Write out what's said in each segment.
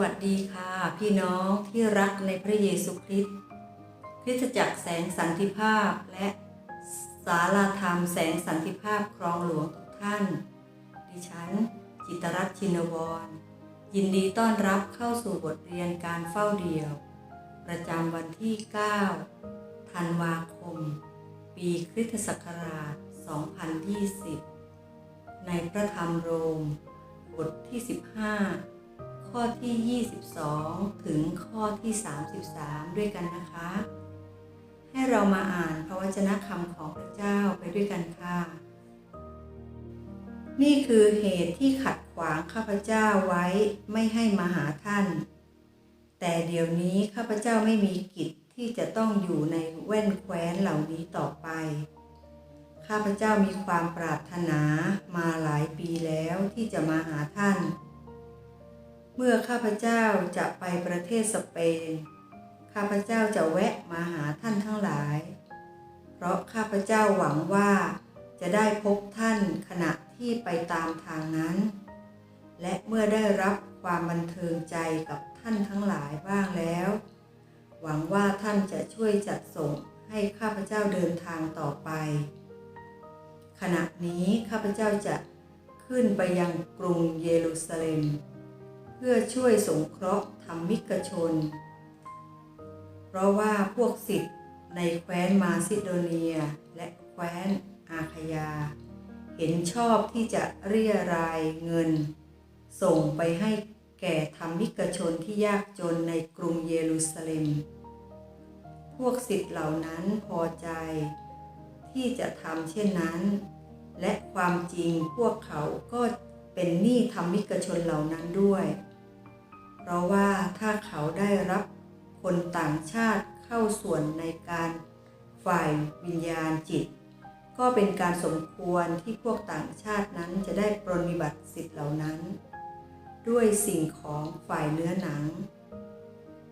วัสดีค่ะ พี่น้องที่รักในพระเยซูคริสต์คริสตจักรแสงสันติภาพและสาราธรรมแสงสันติภาพครองหลวงทุกท่าน ดิฉัน จิตรรัตน์ชินวร ยินดีต้อนรับเข้าสู่บทเรียนการเฝ้าเดี่ยว ประจำวันที่ 9 ธันวาคม ปีคริสตศักราช 2020 ในพระธรรมโรม บทที่ 15 ข้อที่ 22 ถึงข้อที่ 33 ด้วยกันนะคะ ให้เรามาอ่านพระวจนะคำของพระเจ้าไปด้วยกันค่ะ นี่คือเหตุที่ขัดขวางข้าพเจ้าไว้ไม่ให้มาหาท่าน แต่เดี๋ยวนี้ข้าพเจ้าไม่มีกิจที่จะต้องอยู่ในแว่นแคว้นเหล่านี้ต่อไป ข้าพเจ้ามีความปรารถนามาหลายปีแล้วที่จะมาหาท่าน เมื่อข้าพเจ้าจะไปประเทศสเปน ข้าพเจ้าจะแวะมาหาท่านทั้งหลาย เพราะข้าพเจ้าหวังว่าจะได้พบท่านขณะที่ไปตามทางนั้น และเมื่อได้รับความบันเทิงใจกับท่านทั้งหลายบ้างแล้ว หวังว่าท่านจะช่วยจัดส่งให้ข้าพเจ้าเดินทางต่อไป ขณะนี้ข้าพเจ้าจะขึ้นไปยังกรุงเยรูซาเล็ม เพื่อช่วยสงเคราะห์ธรรมิกชน เพราะว่าพวกศิษย์ในแคว้นมาซิโดเนียและแคว้นอาคยา เห็นชอบที่จะเรียรายเงิน ส่งไปให้แก่ธรรมิกชนที่ยากจนในกรุงเยรูซาเล็ม พวกศิษย์เหล่านั้นพอใจ ที่จะทำเช่นนั้น และความจริงพวกเขาก็เป็นหนี้ธรรมิกชนเหล่านั้นด้วย ราะว่าถ้าเขาได้รับคนต่างชาติเข้าส่วนในการฝ่ายวิญญาณจิต ก็เป็นการสมควรที่พวกต่างชาตินั้นจะได้ปรนิบัติสิทธิ์เหล่านั้น ด้วยสิ่งของฝ่ายเนื้อหนัง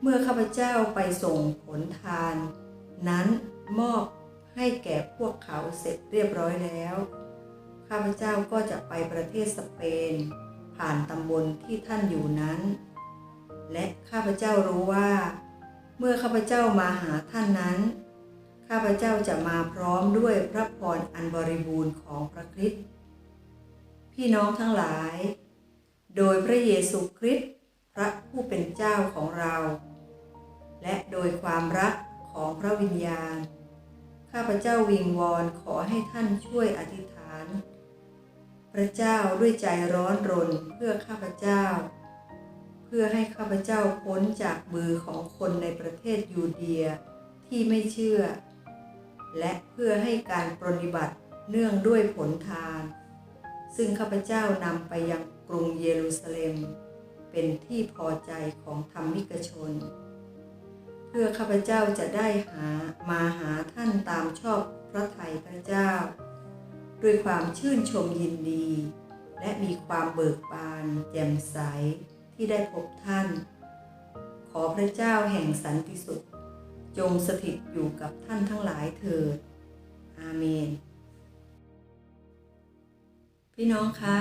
เมื่อข้าพเจ้าไปส่งผลทาน นั้นมอบให้แก่พวกเขาเสร็จเรียบร้อยแล้ว ข้าพเจ้าก็จะไปประเทศสเปน ผ่านตำบลที่ท่านอยู่นั้น และข้าพเจ้ารู้ว่า เมื่อข้าพเจ้ามาหาท่านนั้น ข้าพเจ้าจะมาพร้อมด้วยพระพรอันบริบูรณ์ของพระคริสต์พี่น้องทั้งหลาย โดยพระเยซูคริสต์พระผู้เป็นเจ้าของเรา และโดยความรักของพระวิญญาณ ข้าพเจ้าวิงวอนขอให้ท่านช่วยอธิษฐาน พระเจ้าด้วยใจร้อนรนเพื่อข้าพเจ้า พื่อให้ข้าพเจ้าพ้นจากมือของคนในประเทศยูเดียที่ไม่เชื่อ และเพื่อให้การปรนิบัติเนื่องด้วยผลทาน ซึ่งข้าพเจ้านำไปยังกรุงเยรูซาเล็ม เป็นที่พอใจของธรรมิกชน เพื่อข้าพเจ้าจะได้หามาหาท่านตามชอบพระทัยพระเจ้า ด้วยความชื่นชมยินดี และมีความเบิกบานแจ่มใส ที่ได้พบท่าน ขอพระเจ้าแห่งสันติสุข จงสถิตอยู่กับท่านทั้งหลายเถิดอาเมน พี่น้องคะ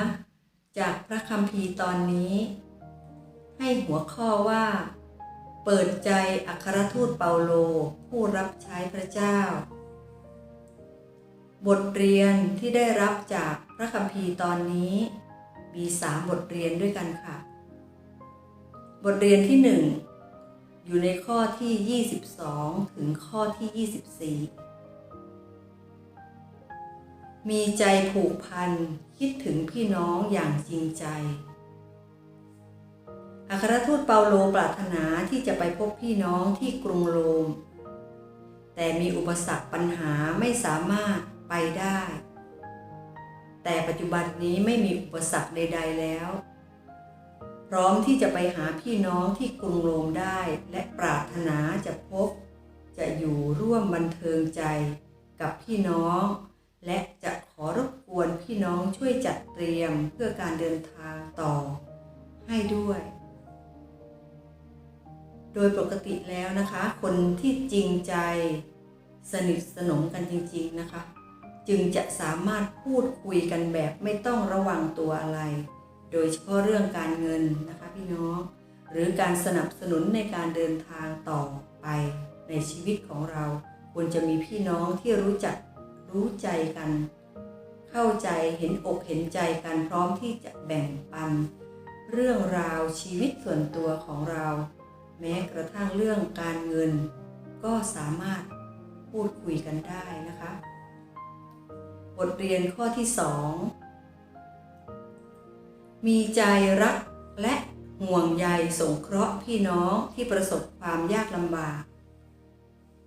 จากพระคัมภีร์ตอนนี้ ให้หัวข้อว่า เปิดใจอัครทูตเปาโลผู้รับใช้พระเจ้า บทเรียนที่ได้รับจากพระคัมภีร์ตอนนี้มีสามบทเรียนด้วยกันค่ะ บทเรียนที่หนึ่งอยู่ในข้อที่ 22 ถึงข้อที่ 24 มีใจผูกพันคิดถึงพี่น้องอย่างจริงใจ อัครทูตเปาโลปรารถนาที่จะไปพบพี่น้องที่กรุงโรม แต่มีอุปสรรคปัญหาไม่สามารถไปได้ แต่ปัจจุบันนี้ไม่มีอุปสรรคใด ๆ แล้ว พร้อมที่จะไปหาพี่น้องที่กรุงโรมได้ และปรารถนาจะพบ จะอยู่ร่วมบันเทิงใจกับพี่น้อง และจะขอรบกวนพี่น้องช่วยจัดเตรียมเพื่อการเดินทางต่อ ให้ด้วย โดยปกติแล้วนะคะ คนที่จริงใจ สนิทสนมกันจริง ๆนะคะ จึงจะสามารถพูดคุยกันแบบไม่ต้องระวังตัวอะไร โดยเฉพาะเรื่องการเงินนะคะพี่น้อง หรือการสนับสนุนในการเดินทางต่อไปในชีวิตของเรา ควรจะมีพี่น้องที่รู้จักรู้ใจกัน เข้าใจเห็นอกเห็นใจกันพร้อมที่จะแบ่งปัน เรื่องราวชีวิตส่วนตัวของเรา แม้กระทั่งเรื่องการเงิน ก็สามารถพูดคุยกันได้นะคะ บทเรียนข้อที่ 2 มีใจรักและห่วงใยสงเคราะห์พี่น้องที่ประสบความยากลำบาก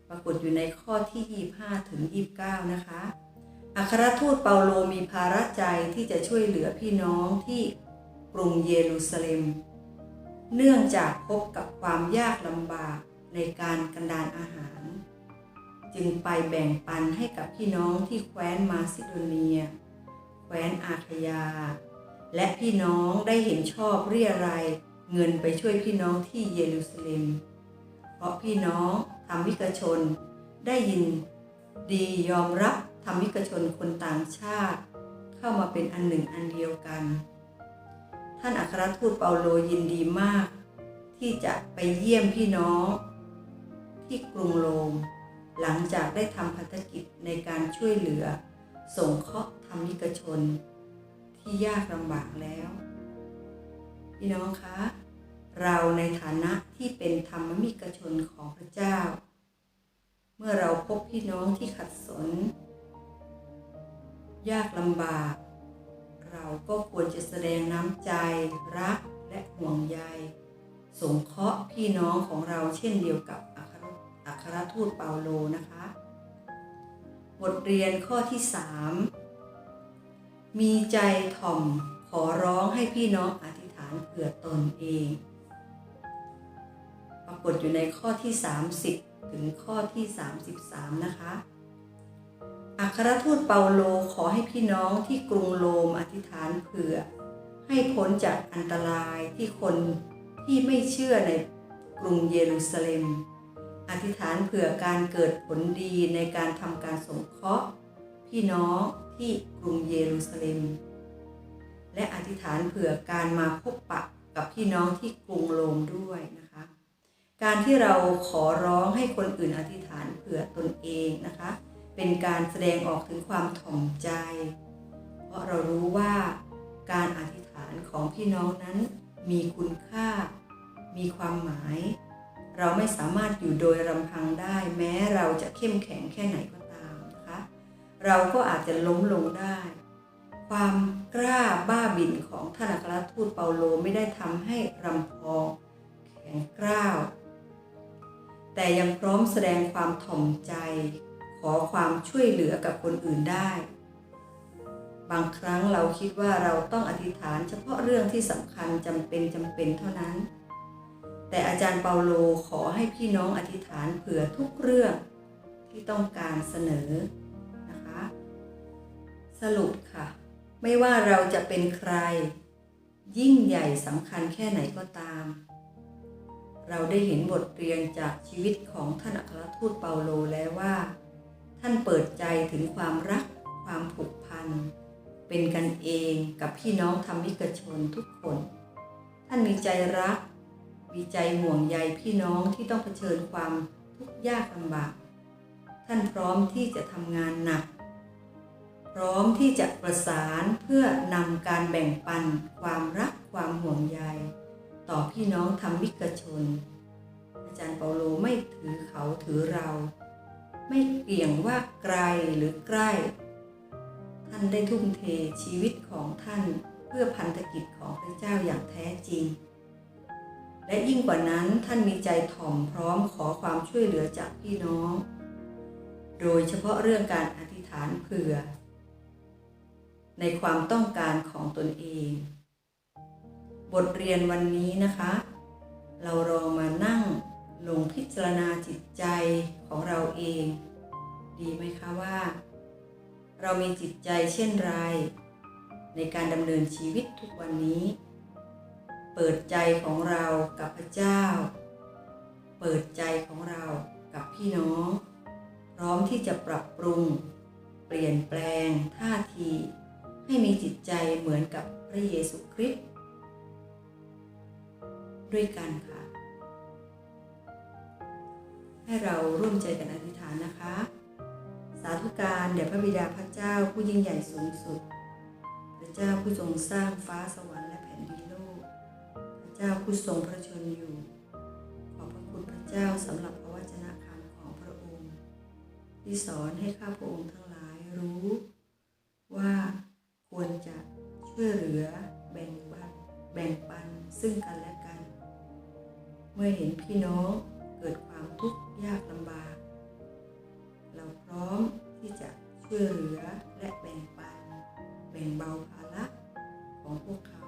ปรากฏอยู่ในข้อที่ 25 ถึง 29 นะคะ อัครทูตเปาโลมีภาระใจที่จะช่วยเหลือพี่น้องที่กรุงเยรูซาเล็ม เนื่องจากพบกับความยากลำบากในการกันดานอาหาร จึงไปแบ่งปันให้กับพี่น้องที่แคว้นมาซิโดเนีย แคว้นอาคยา และพี่น้องได้เห็นชอบเรียรายเงินไปช่วยพี่น้องที่เยรูซาเล็ม เพราะพี่น้องธรรมิกชนได้ยินดียอมรับธรรมิกชนคนต่างชาติ เข้ามาเป็นอันหนึ่งอันเดียวกัน ท่านอัครทูตเปาโลยินดีมาก ที่จะไปเยี่ยมพี่น้อง ที่กรุงโรมหลังจากได้ทำพันธกิจในการช่วยเหลือส่งเคราะห์ธรรมิกชน ที่ยากลำบากแล้ว พี่น้องคะ เราในฐานะที่เป็นธรรมมิกชนของพระเจ้า เมื่อเราพบพี่น้องที่ขัดสน ยากลำบาก เราก็ควรจะแสดงน้ำใจ รักและห่วงใยสงเคราะห์พี่น้องของเราเช่นเดียวกับอัครอัครทูตเปาโลนะคะ บทเรียนข้อที่ 3 มีใจถ่อมขอร้องให้พี่น้องอธิษฐานเผื่อตนเอง ปรากฏอยู่ในข้อที่ 30 ถึงข้อที่ 33 นะคะ อัครทูตเปาโลขอให้พี่น้องที่กรุงโรมอธิษฐานเผื่อ ให้พ้นจากอันตรายที่คนที่ไม่เชื่อในกรุงเยรูซาเล็ม อธิษฐานเผื่อการเกิดผลดีในการทำการสงเคราะห์ พี่น้อง ที่กรุงเยรูซาเล็ม และอธิษฐานเผื่อการมาพบปะกับพี่น้องที่กรุงโรมด้วยนะคะ การที่เราขอร้องให้คนอื่นอธิษฐานเผื่อตนเองนะคะ เป็นการแสดงออกถึงความถ่อมใจ เพราะเรารู้ว่าการอธิษฐานของพี่น้องนั้นมีคุณค่า มีความหมาย เราไม่สามารถอยู่โดยลำพังได้ แม้เราจะเข้มแข็งแค่ไหนก็ เราก็อาจจะล้มลงได้ ความกล้าบ้าบิ่นของท่านอัครทูตเปาโลไม่ได้ทำให้รำพองแข็งกร้าว แต่ยังพร้อมแสดงความถ่อมใจ ขอความช่วยเหลือกับคนอื่นได้ บางครั้งเราคิดว่าเราต้องอธิษฐานเฉพาะเรื่องที่สำคัญจำเป็นจำเป็นเท่านั้น แต่อาจารย์เปาโลขอให้พี่น้องอธิษฐานเผื่อทุกเรื่องที่ต้องการเสนอ สรุปค่ะ ไม่ว่าเราจะเป็นใคร ยิ่งใหญ่สำคัญแค่ไหนก็ตาม เราได้เห็นบทเรียนจากชีวิตของท่านอัครทูตเปาโลแล้วว่า ท่านเปิดใจถึงความรัก ความผูกพัน เป็นกันเองกับพี่น้องธรรมิกชนทุกคน ท่านมีใจรัก มีใจห่วงใยพี่น้องที่ต้องเผชิญความทุกข์ยากลำบาก ท่านพร้อมที่จะทำงานหนัก พร้อมที่จะประสานเพื่อนำการแบ่งปันความรักความห่วงใย ต่อพี่น้องธรรมิกชน อาจารย์เปาโลไม่ถือเขาถือเรา ไม่เกี่ยงว่าไกลหรือใกล้ ท่านได้ทุ่มเทชีวิตของท่านเพื่อพันธกิจของพระเจ้าอย่างแท้จริง และยิ่งกว่านั้นท่านมีใจถ่อมพร้อมขอความช่วยเหลือจากพี่น้อง โดยเฉพาะเรื่องการอธิษฐานเผื่อ ในความต้องการของตนเอง บทเรียนวันนี้นะคะ เราลองมานั่งลงพิจารณาจิตใจของเราเอง ดีไหมคะว่า เรามีจิตใจเช่นไร ในการดำเนินชีวิตทุกวันนี้ เปิดใจของเรากับพระเจ้า เปิดใจของเรากับพี่น้อง พร้อมที่จะปรับปรุง เปลี่ยนแปลงท่าที ให้มีจิตใจเหมือนกับพระเยซูคริสต์ด้วยกันค่ะ ให้เราร่วมใจกันอธิษฐานนะคะ สาธุการแด่พระบิดาพระเจ้าผู้ยิ่งใหญ่สูงสุด พระเจ้าผู้ทรงสร้างฟ้าสวรรค์และแผ่นดินโลก พระเจ้าผู้ทรงพระชนอยู่ ขอบพระคุณพระเจ้าสำหรับพระวจนะคำของพระองค์ ที่สอนให้ข้าพระองค์ทั้งหลายรู้ ช่วยเหลือแบ่งปันแบ่งปันซึ่งกันและกัน เมื่อเห็นพี่น้องเกิดความทุกข์ยากลำบาก เราพร้อมที่จะช่วยเหลือและแบ่งปัน แบ่งเบาภาระของพวกเขา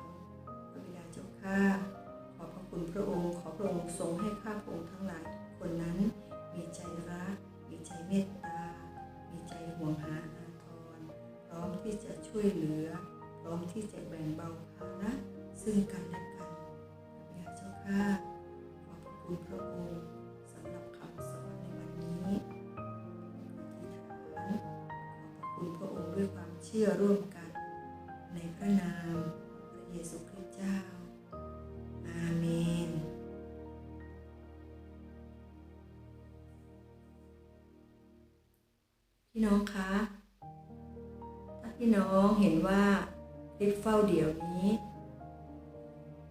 พระบิดาเจ้าข้าขอบพระคุณพระองค์ขอพระองค์ทรงให้ ซึ่งกันและกันพระบิดาเจ้าข้าขอบพระคุณพระองค์สำหรับคำสอนในวันนี้อธิษฐานขอบพระคุณพระองค์ด้วยความเชื่อร่วมกัน ในพระนามพระเยซูคริสต์เจ้า อาเมนพี่น้องคะถ้าพี่น้องเห็นว่าคลิปเฝ้าเดี่ยวนี้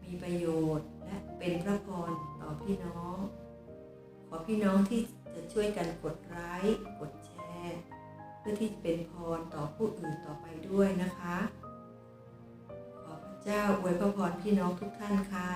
มีประโยชน์และเป็นพระพรต่อพี่น้อง ขอพี่น้องที่จะช่วยกันกดไลค์กดแชร์ เพื่อที่จะเป็นพรต่อผู้อื่นต่อไปด้วยนะคะ ขอพระเจ้าอวยพระพรพี่น้องทุกท่านค่ะ